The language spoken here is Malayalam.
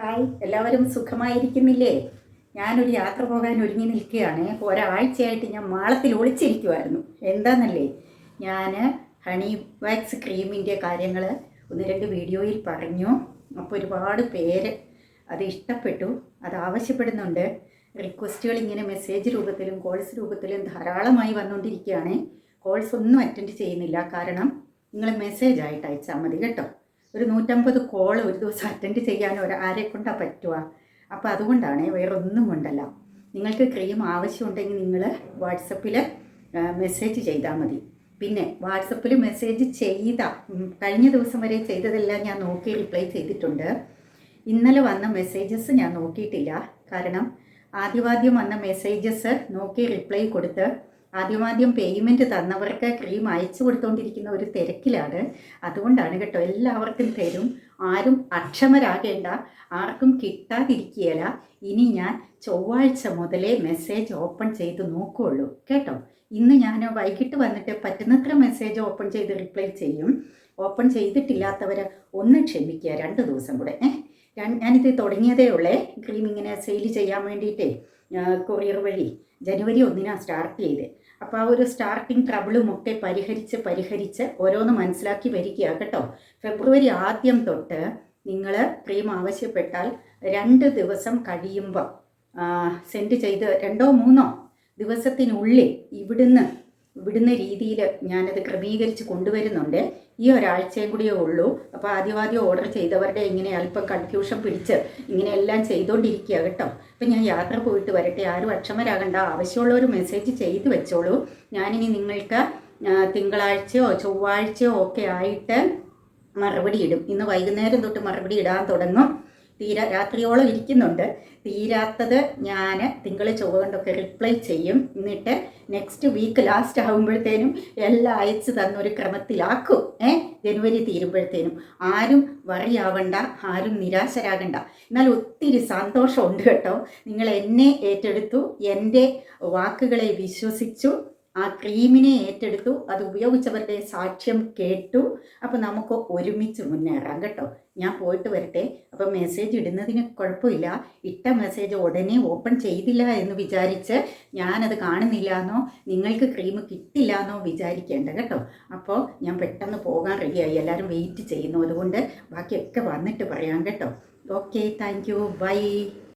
ഹായ് എല്ലാവരും സുഖമായിരിക്കുന്നില്ലേ? ഞാനൊരു യാത്ര പോകാൻ ഒരുങ്ങി നിൽക്കുകയാണ്. ഒരാഴ്ചയായിട്ട് ഞാൻ മാളത്തിൽ ഒളിച്ചിരിക്കുമായിരുന്നു എന്താണെന്നല്ലേ ഞാൻ ഹണി വാക്സ് ക്രീമിന്റെ കാര്യങ്ങൾ ഒന്ന് രണ്ട് വീഡിയോയിൽ പറഞ്ഞു. അപ്പോൾ ഒരുപാട് പേര് അത് ഇഷ്ടപ്പെട്ടു. അത് ആവശ്യപ്പെടുന്നുണ്ട്. റിക്വസ്റ്റുകൾ ഇങ്ങനെ മെസ്സേജ് രൂപത്തിലും കോൾസ് രൂപത്തിലും ധാരാളമായി വന്നുകൊണ്ടിരിക്കുകയാണ്. കോൾസ് ഒന്നും അറ്റൻഡ് ചെയ്യുന്നില്ല. കാരണം നിങ്ങൾ മെസ്സേജ് ആയിട്ട് അയച്ചാൽ മതി കേട്ടോ. ഒരു നൂറ്റമ്പത് കോൾ ഒരു ദിവസം അറ്റൻഡ് ചെയ്യാൻ ഒരു ആരെ കൊണ്ടാണ് പറ്റുക? അപ്പോൾ അതുകൊണ്ടാണ് വേറെ ഒന്നും കൊണ്ടല്ല നിങ്ങൾക്ക് ക്രീം ആവശ്യമുണ്ടെങ്കിൽ നിങ്ങൾ വാട്സപ്പിൽ മെസ്സേജ് ചെയ്താൽ മതി. പിന്നെ വാട്സപ്പിൽ മെസ്സേജ് ചെയ്ത കഴിഞ്ഞ ദിവസം വരെ ചെയ്തതെല്ലാം ഞാൻ നോക്കി റിപ്ലൈ ചെയ്തിട്ടുണ്ട്. ഇന്നലെ വന്ന മെസ്സേജസ് ഞാൻ നോക്കിയിട്ടില്ല. കാരണം ആദ്യമാദ്യം വന്ന മെസ്സേജസ് നോക്കി റിപ്ലൈ കൊടുത്ത് ആദ്യമാദ്യം പേയ്മെന്റ് തന്നവർക്ക് ക്രീം അയച്ചു കൊടുത്തുകൊണ്ടിരിക്കുന്ന ഒരു തിരക്കിലാണ്. അതുകൊണ്ടാണ് കേട്ടോ എല്ലാവർക്കും തരും. ആരും അക്ഷമരാകേണ്ട ആർക്കും കിട്ടാതിരിക്കുകയില്ല. ഇനി ഞാൻ ചൊവ്വാഴ്ച മുതലേ മെസ്സേജ് ഓപ്പൺ ചെയ്ത് നോക്കുകയുള്ളൂ കേട്ടോ? ഇന്ന് ഞാൻ വൈകിട്ട് വന്നിട്ട് പറ്റുന്നത്ര മെസ്സേജ് ഓപ്പൺ ചെയ്ത് റിപ്ലൈ ചെയ്യും. ഓപ്പൺ ചെയ്തിട്ടില്ലാത്തവർ ഒന്ന് ക്ഷമിക്കുക രണ്ട് ദിവസം കൂടെ. ഞാനിത് തുടങ്ങിയതേ ഉള്ളേ. ക്രീം ഇങ്ങനെ സെയിൽ ചെയ്യാൻ വേണ്ടിയിട്ടേ കൊറിയർ വഴി ജനുവരി ഒന്നിനാണ് സ്റ്റാർട്ട് ചെയ്ത്. അപ്പോൾ ആ ഒരു സ്റ്റാർട്ടിങ് ട്രബിളും ഒക്കെ പരിഹരിച്ച് പരിഹരിച്ച് ഓരോന്ന് മനസ്സിലാക്കി വരിക കേട്ടോ. ഫെബ്രുവരി ആദ്യം തൊട്ട് നിങ്ങൾ ക്രീം ആവശ്യപ്പെട്ടാൽ രണ്ട് ദിവസം കഴിയുമ്പോൾ സെൻഡ് ചെയ്ത് രണ്ടോ മൂന്നോ ദിവസത്തിനുള്ളിൽ ഇവിടുന്ന് വിടുന്ന രീതിയിൽ ഞാനത് ക്രമീകരിച്ച് കൊണ്ടുവരുന്നുണ്ട്. ഈ ഒരാഴ്ചയും കൂടിയേ ഉള്ളൂ. അപ്പോൾ ആദ്യമാദ്യം ഓർഡർ ചെയ്തവരുടെ ഇങ്ങനെ അല്പം കൺഫ്യൂഷൻ പിടിച്ച് ഇങ്ങനെ എല്ലാം ചെയ്തുകൊണ്ടിരിക്കുക കേട്ടോ. അപ്പം ഞാൻ യാത്ര പോയിട്ട് വരട്ടെ. ആരും അക്ഷമരാകണ്ട. ആവശ്യമുള്ളവർ മെസ്സേജ് ചെയ്ത് വെച്ചോളൂ. ഞാനിനി നിങ്ങൾക്ക് തിങ്കളാഴ്ചയോ ചൊവ്വാഴ്ചയോ ഒക്കെ ആയിട്ട് മറുപടി ഇടും. ഇന്ന് വൈകുന്നേരം തൊട്ട് മറുപടി ഇടാൻ തുടങ്ങും. തീരാ രാത്രിയോളം ഇരിക്കുന്നുണ്ട്. തീരാത്തത് ഞാൻ തിങ്കൾ ചൊവ്വകൊണ്ടൊക്കെ റിപ്ലൈ ചെയ്യും. എന്നിട്ട് നെക്സ്റ്റ് വീക്ക് ലാസ്റ്റ് ആകുമ്പോഴത്തേനും എല്ലാം അയച്ചു തന്നൊരു ക്രമത്തിലാക്കും. ഏ? ജനുവരി തീരുമ്പോഴത്തേനും. ആരും വറിയാവണ്ട ആരും നിരാശരാകണ്ട. എന്നാൽ ഒത്തിരി സന്തോഷമുണ്ട് കേട്ടോ. നിങ്ങൾ എന്നെ ഏറ്റെടുത്തു എന്റെ വാക്കുകളെ വിശ്വസിച്ചു. ആ ക്രീമിനെ ഏറ്റെടുത്തു. അത് ഉപയോഗിച്ചവരുടെ സാക്ഷ്യം കേട്ടു. അപ്പോൾ നമുക്ക് ഒരുമിച്ച് മുന്നേറാം കേട്ടോ. ഞാൻ പോയിട്ട് വരട്ടെ. അപ്പം മെസ്സേജ് ഇടുന്നതിന് കുഴപ്പമില്ല. ഇട്ട മെസ്സേജ് ഉടനെ ഓപ്പൺ ചെയ്തില്ല എന്ന് വിചാരിച്ച് ഞാനത് കാണുന്നില്ല എന്നോ നിങ്ങൾക്ക് ക്രീം കിട്ടില്ല എന്നോ വിചാരിക്കേണ്ട കേട്ടോ. അപ്പോൾ ഞാൻ പെട്ടെന്ന് പോകാൻ റെഡിയായി എല്ലാവരും വെയിറ്റ് ചെയ്യുന്നു. അതുകൊണ്ട് ബാക്കിയൊക്കെ വന്നിട്ട് പറയാം കേട്ടോ. Okay thank you by